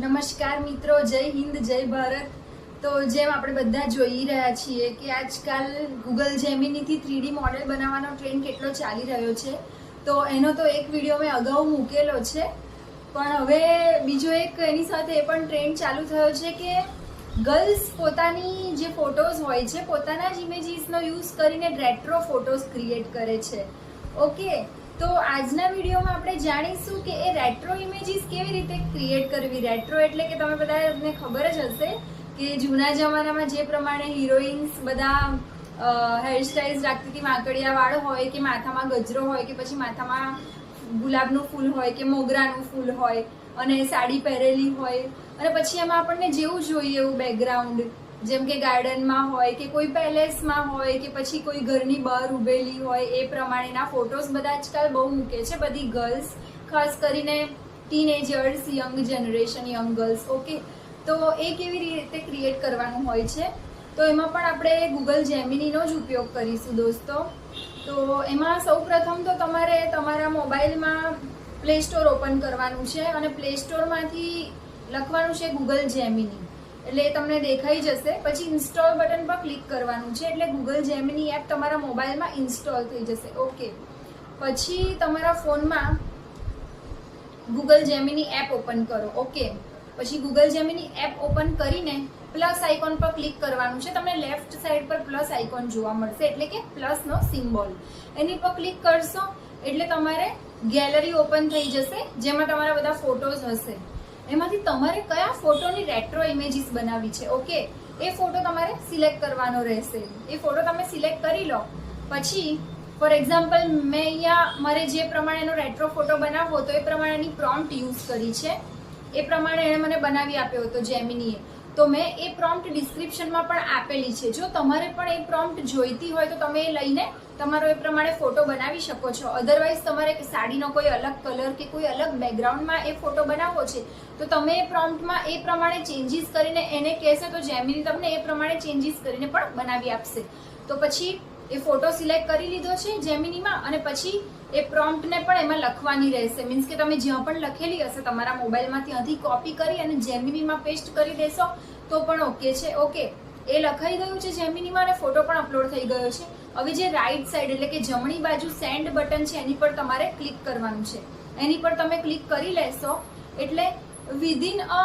નમસ્કાર મિત્રો, જય હિન્દ, જય ભારત. તો જેમ આપણે બધા જોઈ રહ્યા છીએ કે આજકાલ ગૂગલ જેમિનીથી થ્રીડી મોડેલ બનાવવાનો ટ્રેન્ડ કેટલો ચાલી રહ્યો છે, તો એનો તો એક વીડિયો મેં અગાઉ મૂકેલો છે. પણ હવે બીજો એક એની સાથે એ પણ ટ્રેન્ડ ચાલુ થયો છે કે ગર્લ્સ પોતાની જે ફોટોઝ હોય છે, પોતાના જ ઇમેજીસનો યુઝ કરીને રેટ્રો ફોટોઝ ક્રિએટ કરે છે. ઓકે તો આજના વિડીયોમાં આપણે જાણીશું કે એ રેટ્રો ઇમેજીસ કેવી રીતે ક્રિએટ કરવી? રેટ્રો એટલે કે તમે બધાને ખબર જ હશે કે જૂના જમાનામાં જે પ્રમાણે હિરોઈન્સ બધા હેરસ્ટાઇલ્સ રાખતી હતી, માકડિયાવાળો હોય કે માથામાં ગજરો હોય કે પછી માથામાં ગુલાબનું ફૂલ હોય કે મોગરાનું ફૂલ હોય અને સાડી પહેરેલી હોય અને પછી એમાં આપણને જેવું જોઈએ એવું બેકગ્રાઉન્ડ જેમ કે ગાર્ડનમાં હોય કે કોઈ પેલેસમાં હોય કે પછી કોઈ ઘરની બહાર ઊભેલી હોય એ પ્રમાણેના ફોટોઝ બધા આજકાલ બહુ મૂકે છે બધી ગર્લ્સ, ખાસ કરીને teenagers, young generation, young girls, okay? તો એ કેવી રીતે ક્રિએટ કરવાનું હોય છે? તો એમાં પણ આપણે ગૂગલ જેમિનીનો જ ઉપયોગ કરીશું દોસ્તો. તો એમાં સૌ પ્રથમ તો તમારે તમારા મોબાઈલમાં પ્લે સ્ટોર ઓપન કરવાનું છે અને પ્લે સ્ટોરમાંથી લખવાનું છે ગૂગલ જેમિની એટલે એ તમને દેખાઈ જશે. પછી ઇન્સ્ટોલ બટન પર ક્લિક કરવાનું છે. એટલે ગૂગલ જેમિની એપ તમારા મોબાઈલમાં ઇન્સ્ટોલ થઈ જશે. ઓકે પછી તમારા ફોનમાં ગૂગલ જેમિની એપ ઓપન કરો. ઓકે પછી ગૂગલ જેમિની એપ ઓપન કરીને પ્લસ આઇકોન પર ક્લિક કરવાનું છે. તમને લેફ્ટ સાઈડ પર પ્લસ આઇકોન જોવા મળશે. એટલે કે પ્લસનો સિમ્બોલ એની પર ક્લિક કરશો એટલે તમારે ગેલેરી ઓપન થઈ જશે, જેમાં તમારા બધા ફોટોઝ હશે. એમાંથી તમારે કયા ફોટોની રેટ્રો ઇમેજીસ બનાવી છે? ઓકે એ ફોટો તમારે સિલેક્ટ કરવાનો રહેશે. એ ફોટો તમે સિલેક્ટ કરી લો. પછી ફોર એક્ઝામ્પલ મેં અહીંયા મારે જે પ્રમાણેનો રેટ્રો ફોટો બનાવવો તો એ પ્રમાણેની પ્રોમ્પ્ટ યુઝ કરી છે. એ પ્રમાણે એણે મને બનાવી આપ્યો હતો જેમિનીએ તો મેં એ પ્રોમ્પ્ટ ડિસ્ક્રિપ્શનમાં પણ આપેલી છે. જો તમારે પણ એ પ્રોમ્પ્ટ જોઈતી હોય તો તમે એ લઈને તમારો એ પ્રમાણે ફોટો બનાવી શકો છો. અધરવાઇઝ તમારે સાડીનો કોઈ અલગ કલર કે કોઈ અલગ બેકગ્રાઉન્ડમાં એ ફોટો બનાવવો છે, તો તમે એ પ્રોમ્પ્ટમાં એ પ્રમાણે ચેન્જીસ કરીને એને કહેશે તો જેમિની તમને એ પ્રમાણે ચેન્જીસ કરીને પણ બનાવી આપશે. તો પછી એ ફોટો સિલેક્ટ કરી લીધો છે જેમિનીમાં અને પછી એ પ્રોમ્પ્ટને પણ એમાં લખવાની રહેશે. મીન્સ કે તમે જ્યાં પણ લખેલી હશે, તમારા મોબાઈલમાં ત્યાંથી કોપી કરી અને જેમિનીમાં પેસ્ટ કરી દેશો, તો પણ ઓકે છે. ઓકે એ લખાઈ ગયું છે જેમિનીમાં અને ફોટો પણ અપલોડ થઈ ગયો છે. હવે જે રાઈટ સાઈડ એટલે કે જમણી બાજુ સેન્ડ બટન છે, એની પર તમારે ક્લિક કરવાનું છે. એની પર તમે ક્લિક કરી લેશો, એટલે within a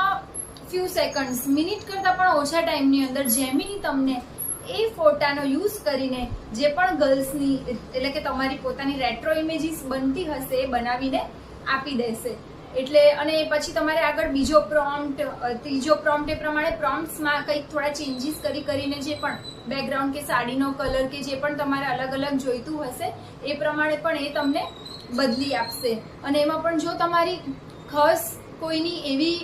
few seconds minute કરતાં પણ ઓછા ટાઈમની અંદર જેમિની તમને એ ફોટાનો યુઝ કરીને જે પણ ગર્લ્સની, એટલે કે તમારી પોતાની રેટ્રો ઇમેજીસ બનતી હશે એ બનાવીને આપી દેશે. એટલે, અને પછી તમારે આગળ બીજો પ્રોમ્પ્ટ ત્રીજો પ્રોમ્પ્ટ એ પ્રમાણે પ્રોમ્પ્ટ્સમાં કંઈક થોડા ચેન્જીસ કરી કરીને જે પણ બેકગ્રાઉન્ડ કે સાડીનો કલર કે જે પણ તમારે અલગ અલગ જોઈતું હશે, એ પ્રમાણે પણ એ તમને બદલી આપશે. અને એમાં પણ જો તમારી ખાસ કોઈની એવી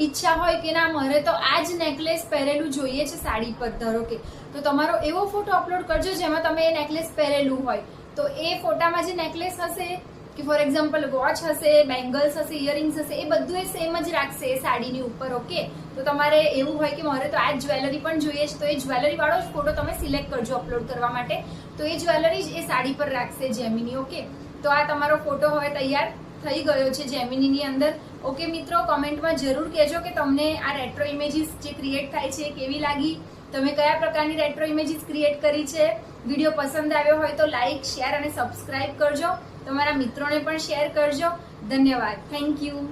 ઈચ્છા હોય કે ના, મારે તો આ જ નેકલેસ પહેરેલું જોઈએ છે સાડી પર, ધારો કે. તો તમારો એવો ફોટો અપલોડ કરજો જેમાં તમે એ નેકલેસ પહેરેલું હોય. તો એ ફોટામાં જે નેકલેસ હશે, કે ફોર એક્ઝામ્પલ વોચ હશે, બેંગલ્સ હશે, ઇયરિંગ્સ હશે, એ બધું એ સેમ જ રાખશે એ સાડીની ઉપર, ઓકે? તો તમારે એવું હોય કે મારે તો આ જ્વેલરી પણ જોઈએ છે, તો એ જ્વેલરી વાળો જ ફોટો તમે સિલેક્ટ કરજો અપલોડ કરવા માટે. તો એ જ્વેલરી જ એ સાડી પર રાખશે જેમિની, ઓકે? તો આ તમારો ફોટો હવે તૈયાર થઈ ગયો છે જેમિનીની અંદર. ઓકે મિત્રો કોમેન્ટમાં જરૂર કહેજો કે તમને આ રેટ્રો ઇમેજીસ જે ક્રિએટ થાય છે કેવી લાગી? તમે કયા પ્રકારની રેટ્રો ઇમેજીસ ક્રિએટ કરી છે? વીડિયો પસંદ આવ્યો હોય તો લાઇક શેર અને સબસ્ક્રાઇબ કરજો. તમારા મિત્રોને પણ શેર કરજો. ધન્યવાદ. Thank you